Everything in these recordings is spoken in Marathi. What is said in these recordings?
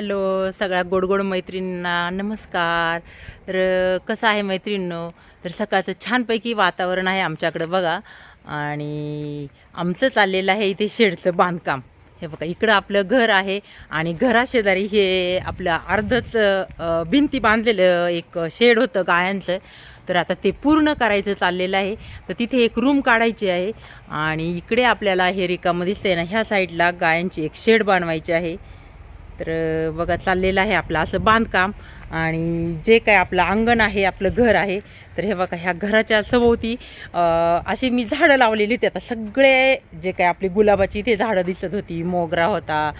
हॅलो सगळ्या गोड गोड मैत्रिणींना नमस्कार. तर कसं आहे मैत्रिणींनो? तर सकाळचं छानपैकी वातावरण आहे आमच्याकडं बघा. आणि आमचं चाललेलं आहे इथे शेडचं बांधकाम. हे बघा इकडं आपलं घर आहे आणि घराशेजारी हे आपलं अर्धच भिंती बांधलेलं एक शेड होतं गायांचं. तर आता ते पूर्ण करायचं चाललेलं आहे. तर तिथे एक रूम काढायची आहे आणि इकडे आपल्याला हे रिकामं दिसते ना ह्या साईडला गायांची एक शेड बांधवायची आहे. तर बघा चाललेलं आहे आपलं असं बांधकाम आणि जे काय आपलं अंगण आहे आपलं घर आहे तर हे बघा ह्या घराच्या सभोवती अशी मी झाडं लावलेली होती. आता सगळे जे काय आपली गुलाबाची ते झाडं दिसत होती मोगरा होता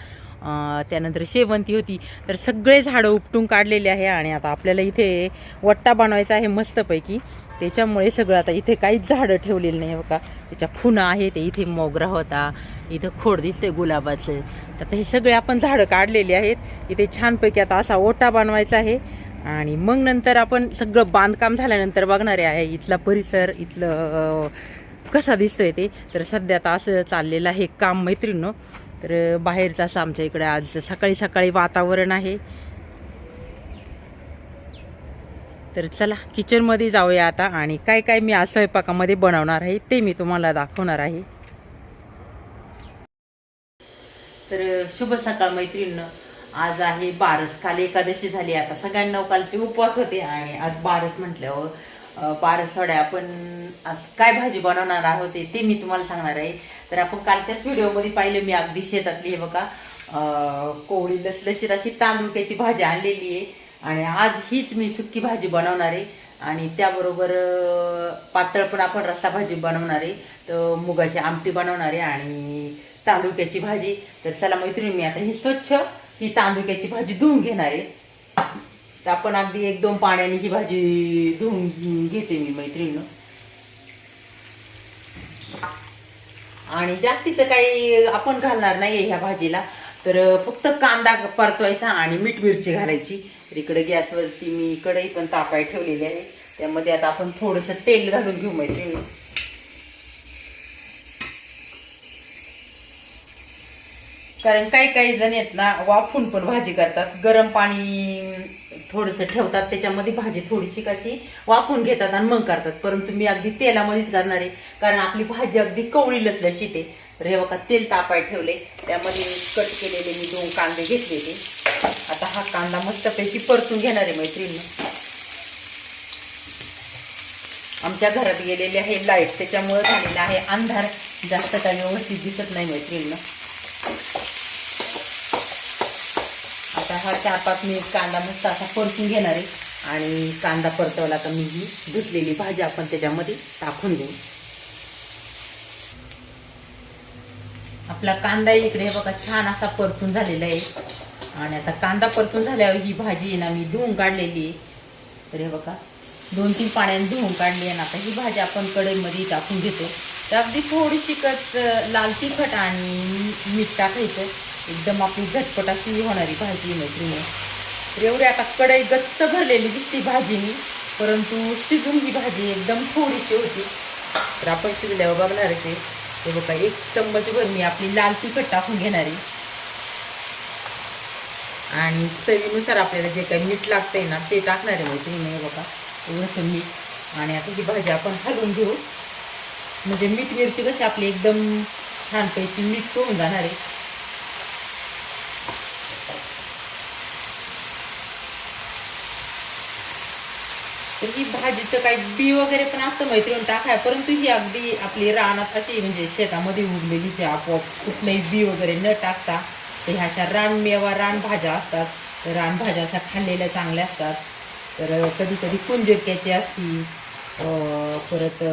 त्यानंतर शेवंती होती. तर सगळे झाडं उपटून काढलेले आहे आणि आता आपल्याला इथे वट्टा बनवायचा आहे मस्तपैकी. त्याच्यामुळे सगळं आता इथे काहीच झाडं ठेवलेलं नाही बघा. त्याच्या खुणा आहे ते इथे मोगरा होता इथं खोड दिसते गुलाबाचं. तर आता हे सगळे आपण झाडं काढलेली आहेत. इथे छानपैकी आता असा ओटा बनवायचा आहे. आणि मग नंतर आपण सगळं बांधकाम झाल्यानंतर बघणारे आहे इथला परिसर इथलं कसा दिसतोय ते. तर सध्या आता असं चाललेलं आहे काम मैत्रिणीनं. तर बाहेरचं असं आमच्या इकडे आज सकाळी सकाळी वातावरण आहे. तर चला किचनमध्ये जाऊया आता आणि काय काय मी आज स्वयंपाकामध्ये बनवणार आहे ते मी तुम्हाला दाखवणार आहे. तर शुभ सकाळ मैत्रिणीनं. आज आहे बारस. काल एकादशी झाली. आता सगळ्यांना कालचे उपवास होते आणि आज बारस म्हटल्यावर अं, बारस आपण आज काय भाजी बनवणार आहोत ते- मी तुम्हाला सांगणार आहे. तर आपण कालच्याच व्हिडिओमध्ये पाहिलं मी अगदी शेतातली हे बघा कोवळी लसलशीत अशी तांदूळक्याची भाजी आणलेली आहे. आणि आज हीच मी सुक्की भाजी बनवणार आहे. आणि त्याबरोबर पातळ पण आपण रस्सा भाजी बनवणार आहे. तर मुगाची आमटी बनवणार आहे आणि तांदुक्याची भाजी. तर चला मैत्रिणी मी आता ही स्वच्छ ही तांदुक्याची भाजी धुवून घेणार आहे. तर आपण अगदी एक दोन पाण्याने ही भाजी धुवून घेते मी मैत्रिणीनं. आणि जास्तीचं काही आपण घालणार नाही ह्या भाजीला. तर फक्त कांदा परतवायचा आणि मीठ मिरची घालायची. तर इकडे गॅसवरती मी कढई पण तापाय ठेवलेली आहे. त्यामध्ये आता आपण थोडंसं तेल घालून घेऊ मैत्रिणी. कारण काही काही जण आहेत ना वाफून पण भाजी करतात. गरम पाणी थोडंसं ठेवतात त्याच्यामध्ये भाजी थोडीशी कशी वाफून घेतात आणि मग करतात. परंतु मी अगदी तेलामध्येच करणार आहे. कारण आपली भाजी अगदी कवळी लसल्या शिते तर हे बघा तेल तापाय ठेवले. त्यामध्ये कट केलेले मी दोन कांदे घेतलेले. आता हा कांदा मस्तपैकी परतून घेणार आहे मैत्रिणी. आमच्या घरात गेलेले आहे लाइट त्याच्यामुळे झालेला आहे अंधार. जास्त काय व्यवस्थित दिसत नाही मैत्रिणीनं आता हा चार पाच मिनिट कांदा मस्त असा परतून घेणार आहे. आणि कांदा परतवला तर मी ही धुतलेली भाजी आपण त्याच्यामध्ये टाकून देऊ. आपला कांदा इकडे बघा छान असा परतून झालेला आहे. आणि आता कांदा परतून झाल्यावर ही भाजी आहे ना मी धुवून काढलेली आहे. तर हे बघा दोन तीन पाण्याने धुवून काढली आहे ना आता ही भाजी आपण कढईमध्ये टाकून घेतो. तर अगदी थोडीशी कच लाल तिखट आणि मीठ टाकायचं. एकदम आपली झटपट अशी होणारी भाजी मैत्रिणी. तर एवढी आता कढई गच्च भरलेली दिसती भाजीनी परंतु शिजून ही भाजी एकदम थोडीशी होती. तर आपण शिजल्यावर बघणारच आहे ते. बघा एक चम्मचभर मी आपली लाल तिखट टाकून घेणार आहे. आणि चवीनुसार आपल्याला जे काही मीठ लागतंय ना ते टाकणार आहे मैत्रिणी नाही बघा. एवढंसं मीठ आणि आता ही भाजी आपण हलवून घेऊ. म्हणजे मीठ मिरची कशी आपली एकदम छानपैकी मीठ होऊन जाणार आहे. तर ही भाजीचं काही बी वगैरे पण असतं मैत्रीण टाकाय परंतु ही अगदी आपली रानात अशी म्हणजे शेतामध्ये उरलेली जी आपोआप कुठलंही बी वगैरे न टाकता तर ह्या अशा रानमेवा रानभाज्या असतात. तर रानभाज्या अशा खाल्लेल्या चांगल्या असतात. तर कधी कधी कुंजक्याची असती. परत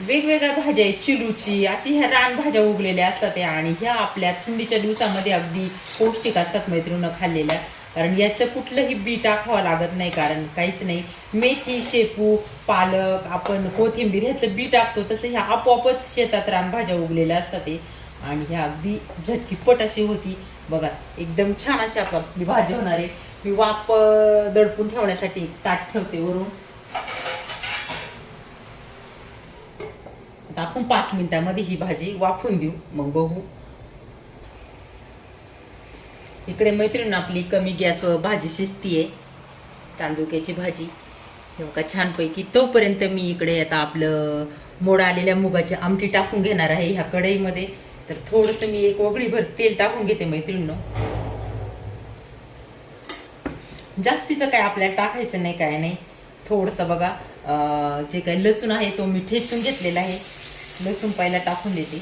वेगवेगळ्या भाज्या आहेत. चिलूची अशी ह्या रानभाज्या उगलेल्या असतात या. आणि ह्या आपल्या थंडीच्या दिवसामध्ये अगदी पौष्टिक असतात मैत्रिणी खाल्लेल्या. कारण याचं कुठलंही बी टाकावं लागत नाही. कारण काहीच नाही. मेथी शेपू पालक आपण कोथिंबीर ह्याचं बी टाकतो. तसं ह्या आपोआपच शेतात रानभाज्या उगलेल्या असतात ते आणि ह्या अगदी झटकीपट अशी होती बघा एकदम छान अशी आपली भाजी होणार आहे. मी वाप दडपून ठेवण्यासाठी एक ताट ठेवते वरून. आता आपण पाच मिनिटामध्ये ही भाजी वाफून देऊ मग बघू. इकडे मैत्रीण आपली कमी गॅसवर भाजी शिजतीये तांदुक्याची भाजी. का छानपैकी तोपर्यंत मी इकडे आता आपलं मोड आलेल्या मुगाची आमटी टाकून घेणार आहे ह्या कढईमध्ये. तर थोडंसं मी एक ओगळीभर तेल टाकून घेते मैत्रिणीनं. जास्तीचं काय आपल्याला टाकायचं नाही काय नाही. थोडंसं बघा जे काही लसूण आहे तो मी ठेचून घेतलेला आहे. लसूण पहिला टाकून देते.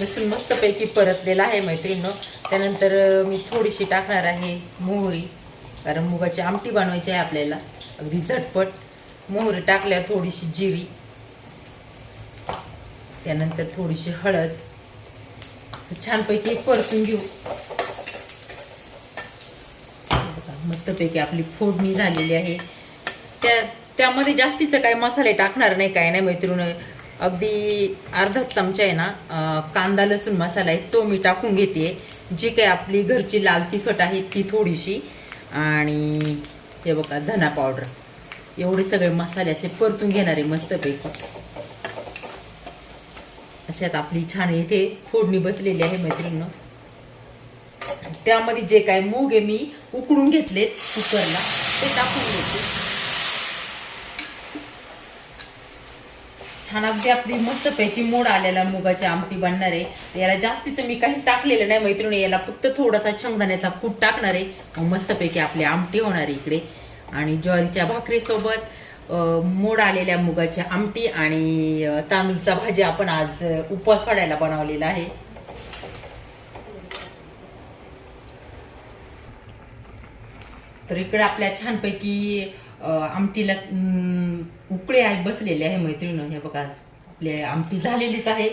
लसूण मस्तपैकी परतलेला आहे मैत्रिणीनं. त्यानंतर मी थोडीशी टाकणार आहे मोहरी. कारण मुगाची आमटी बनवायची आहे आपल्याला. अगदी झटपट मोहरी टाकल्या थोडीशी जिरी त्यानंतर थोडीशी हळद. छानपैकी परतून घेऊ. मस्तपैकी आपली फोडणी झालेली आहे. त्या त्यामध्ये जास्तीचं काय मसाले टाकणार नाही काय नाही मैत्रीण. अगदी अर्धा चमचा आहे ना कांदा लसूण मसाला आहे तो मी टाकून घेते. जी काही आपली घरची लाल तिखट आहे ती थोडीशी. आणि हे बघा धना पावडर एवढे सगळे मसाले असे परतून घेणारे आहे मस्तपैकी. अशात आपली छान इथे फोडणी बसलेली आहे मैत्रिणीनं. त्यामध्ये जे काय मूग आहे मी उकडून घेतलेत कुकरला. ते टाकून घेते छान अगदी आपली मस्तपैकी मोड आलेला मुगाची आमटी बनणार आहे. याला जास्तीचं मी काही टाकलेलं नाही मैत्रिणी याला फक्त थोडासा शेंगदाण्याचा कूट टाकणार आहे. मग मस्तपैकी आपली आमटी होणार आहे इकडे. आणि ज्वारीच्या भाकरीसोबत मोड आलेल्या मुगाची आमटी आणि तांदूळचा भाजी आपण आज उपवास वाढायला बनवलेला आहे. तर इकडे आपल्या छानपैकी आमटीला उकळे आहे बसलेले आहे मैत्रिणी. हे बघा आपले आमटी झालेलीच आहे.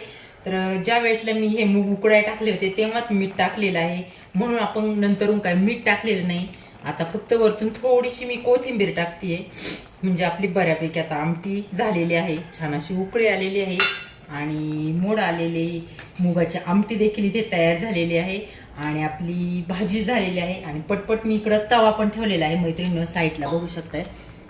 तर ज्या वेळेसला मी हे मूग उकड्या टाकले होते तेव्हाच मीठ टाकलेलं आहे. म्हणून आपण नंतरून काय मीठ टाकलेलं नाही. आता फक्त वरतून थोडीशी मी कोथिंबीर टाकते म्हणजे आपली बऱ्यापैकी आता आमटी झालेली आहे. छान अशी उकळी आलेली आहे. आणि मोड आलेली मुगाची आमटी देखील इथे तयार झालेली आहे. आणि आपली भाजी झालेली आहे. आणि पटपट मी इकडं तवा पण ठेवलेला आहे. मैत्रिणी साईडला बघू शकताय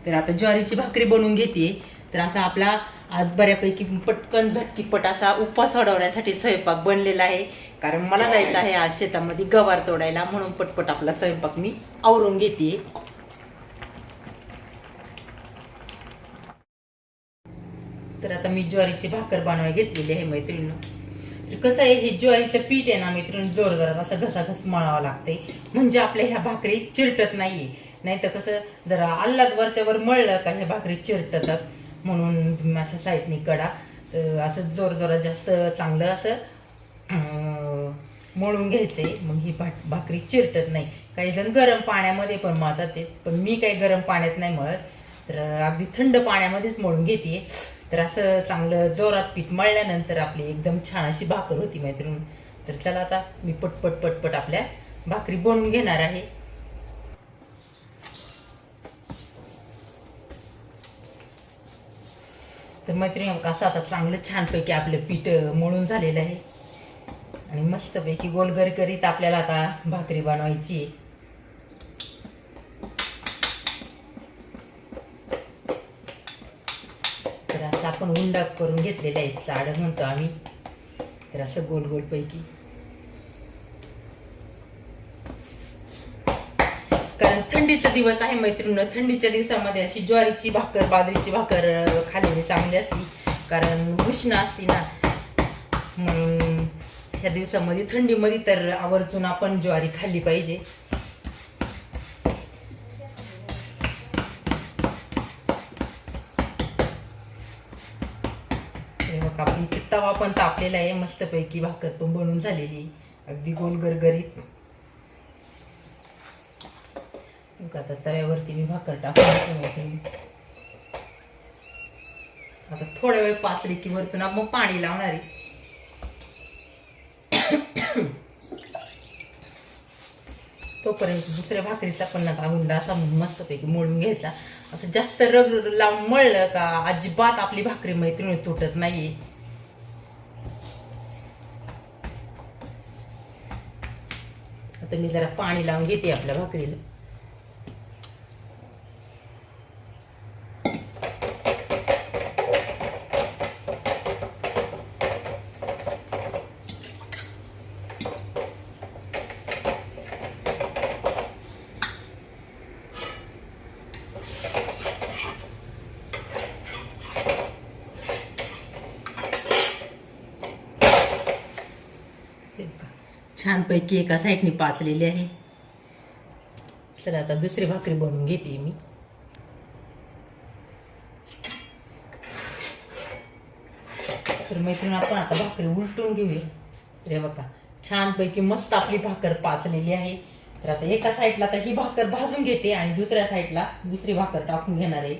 तर आता ज्वारीची भाकरी बनवून घेते. तर असा आपला आज बऱ्यापैकी पटकन झटकीपट असा उपवास अडवण्यासाठी स्वयंपाक बनलेला आहे. कारण मला जायचं आहे आज शेतामध्ये गवार तोडायला म्हणून पटपट आपला स्वयंपाक मी आवरून घेते. तर आता मी ज्वारीची भाकर बनवायला घेतलेली आहे मैत्रिणीनं. तर कसं आहे हे ज्वारीचं पीठ आहे ना मैत्रिणी जोर जोरात असं घसाघस मळावं लागते म्हणजे आपल्या ह्या भाकरी चिरटत नाहीये. नाही तर कसं जरा आल्लाद वरच्या वर मळलं का ह्या भाकरी चिरटतात. म्हणून अशा साईडनी कडा तर असं जोर जोरात जास्त चांगलं असं मळून घ्यायचंय. मग ही भा भाकरी चिरटत नाही. काही जण गरम पाण्यामध्ये पण मळतात ते. पण मी काही गरम पाण्यात नाही मळत. तर अगदी थंड पाण्यामध्येच मळून घेते. तर असं चांगलं जोरात पीठ मळल्यानंतर आपली एकदम छान अशी भाकर होती मैत्रीण. तर चला आता मी पटपट पटपट आपल्या भाकरी बनवून घेणार आहे. तर मैत्रिणी कसं आता चांगलं छानपैकी आपलं पीठ मळून झालेलं आहे. आणि मस्तपैकी गोलगर करीत आपल्याला आता भाकरी बनवायची आहे. तर असं आपण उंडा करून घेतलेलं आहे चाड म्हणतो आम्ही. तर असं गोल गोल कारण थंडीचा दिवस आहे मैत्रिणी थंडीच्या दिवसामध्ये अशी ज्वारीची भाकर बाजरीची भाकर खाल्लेली चांगली असली कारण उष्ण असती ना. म्हणून ह्या दिवसामध्ये थंडीमध्ये तर आवर्जून आपण ज्वारी खाल्ली पाहिजे. आपली तवा पण तापलेला आहे. मस्तपैकी भाकर पण बनून झालेली. अगदी गोल गरगरीत बघा आता तव्यावरती मी भाकर टाकून आता थोड्या वेळ पाचली की वरतून मग पाणी लावणार आहे. तोपर्यंत दुसऱ्या भाकरीचा पण आता हुंडा असा मस्तपैकी मळून घ्यायचा. असं जास्त रग लावून मळलं का अजिबात आपली भाकरी मैत्रिणी तुटत नाहीये. आता मी जरा पाणी लावून घेते आपल्या भाकरीला. छानपैकी एका साईडने पाचलेली आहे. चला आता दुसरी भाकरी बनवून घेते मी. तर मैत्रीण आपण आता भाकरी उलटून घेऊया. रे बघा छानपैकी मस्त आपली भाकर पाचलेली आहे. तर आता एका साईडला आता ही भाकर भाजून घेते आणि दुसऱ्या साईडला दुसरी भाकर टाकून घेणार आहे.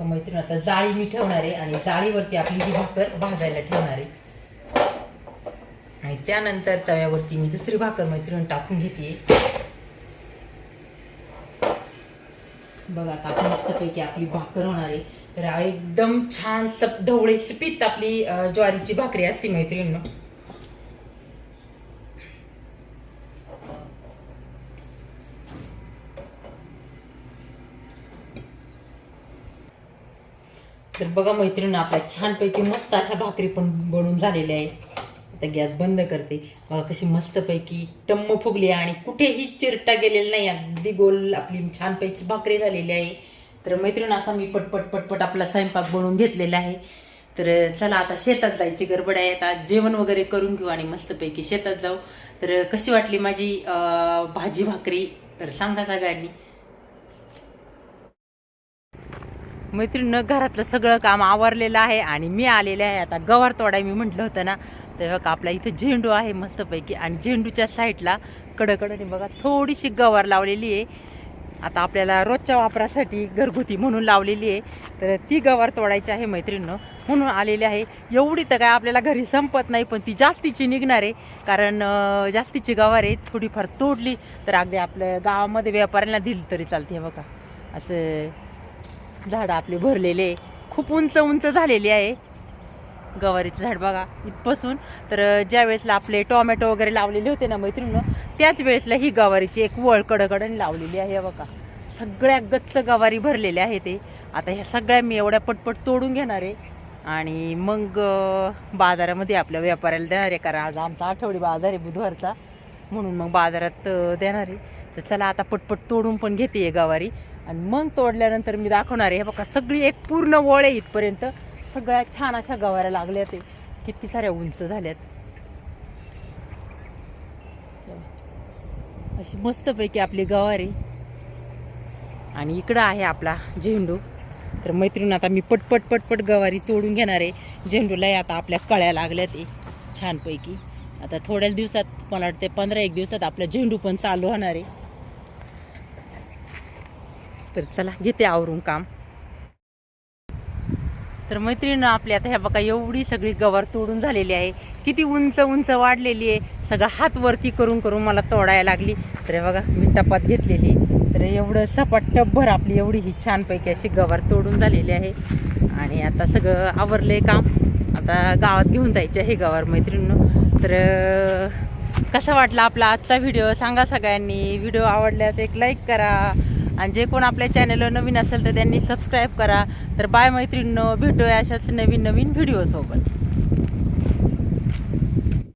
मैत्रीण आता जाळी मी ठेवणार आहे आणि जाळीवरती आपली ही भाकर भाजायला ठेवणार आहे. आणि त्यानंतर तव्यावरती मी दुसरी भाकर मैत्रीण टाकून घेते. बघा आता आपण मस्तपैकी आपली भाकर होणार आहे. तर एकदम छान सप ढवळे सपीत आपली ज्वारीची भाकरी असते मैत्रीण तर बघा मैत्रिणी आपल्या छानपैकी मस्त अशा भाकरी पण बनून झालेल्या आहे आता गॅस बंद करते. बघा कशी मस्तपैकी टम्म फुगली आहे आणि कुठेही चिरटा गेलेला नाही. अगदी गोल आपली छानपैकी भाकरी झालेली आहे. तर मैत्रीण असा मी पटपट पटपट आपला स्वयंपाक बनवून घेतलेला आहे. तर चला आता शेतात जायची गडबड आहे. आता जेवण वगैरे करून घेऊ आणि मस्तपैकी शेतात जाऊ. तर कशी वाटली माझी अं, भाजी भाकरी? तर सांगा सगळ्यांनी. मैत्रीण घरातलं सगळं काम आवरलेलं आहे आणि मी आलेले आहे. आता गवार तोडाय मी म्हटलं होतं ना. तर बघा आपल्या इथं झेंडू आहे मस्तपैकी. आणि झेंडूच्या साईडला कडकडने बघा थोडीशी गवार लावलेली आहे. आता आपल्याला रोजच्या वापरासाठी घरगुती म्हणून लावलेली आहे. तर ती गवार तोडायची आहे मैत्रिणीनं. म्हणून आलेली आहे. एवढी तर काय आपल्याला घरी संपत नाही पण ती जास्तीची निघणार आहे. कारण जास्तीची गवार आहे थोडीफार तोडली तर अगदी आपल्या गावामध्ये व्यापाऱ्यांना दिली तरी चालते हे बघा. असं झाडं आपले भरलेले. आहे. खूप उंच उंच झालेली आहे. गवारीचं झाड बघा इथपासून. तर ज्या वेळेसला आपले टोमॅटो वगैरे लावलेले होते ना मैत्रिणीनं त्याच वेळेसला ही गवारीची एक वळ कडकडण लावलेली आहे हे बघा. सगळ्या गच्च गवारी भरलेल्या आहे ते. आता ह्या सगळ्या मी एवढ्या पटपट तोडून घेणार आहे. आणि मग बाजारामध्ये आपल्या व्यापाऱ्याला देणार आहे कारण आज आमचा आठवडी बाजार आहे बुधवारचा. म्हणून मग बाजारात देणार आहे. तर चला आता पटपट तोडून पण घेते गवारी. आणि मग तोडल्यानंतर मी दाखवणार आहे हे बघा सगळी एक पूर्ण वळ आहे इथपर्यंत. सगळ्या छान अशा गवाऱ्या लागल्या ते. किती साऱ्या उंच झाल्यात. अशी मस्तपैकी आपली गवारी. आणि इकडं आहे आपला झेंडू. तर मैत्रीण आता मी पटपट पटपट गवारी तोडून घेणार आहे. झेंडूलाही आता आपल्या कळ्या लागल्या ते छानपैकी. आता थोड्याच दिवसात मला वाटते पंधरा एक दिवसात आपलं झेंडू पण चालू होणार आहे. तर चला घेते आवरून काम. तर मैत्रिणीनं आपली आता ह्या बघा एवढी सगळी गवार तोडून झालेली आहे. किती उंच उंच वाढलेली आहे. सगळं हात वरती करून करून मला तोडायला लागली. तर बघा मी टपात घेतलेली. तर एवढं सपाट टपभर आपली एवढी ही छानपैकी अशी गवार तोडून झालेली आहे. आणि आता सगळं आवरलंय काम. आता गावात घेऊन जायचं आहे गवार मैत्रिणीनं. तर कसा वाटला आपला आजचा व्हिडिओ? सांगा सगळ्यांनी. व्हिडिओ आवडल्यास एक लाईक करा. आणि जे कोण आपल्या चॅनलवर नवीन असेल तर त्यांनी सबस्क्राईब करा. तर बाय मैत्रिणींनो भेटूया अशाच नवीन नवीन व्हिडिओसोबत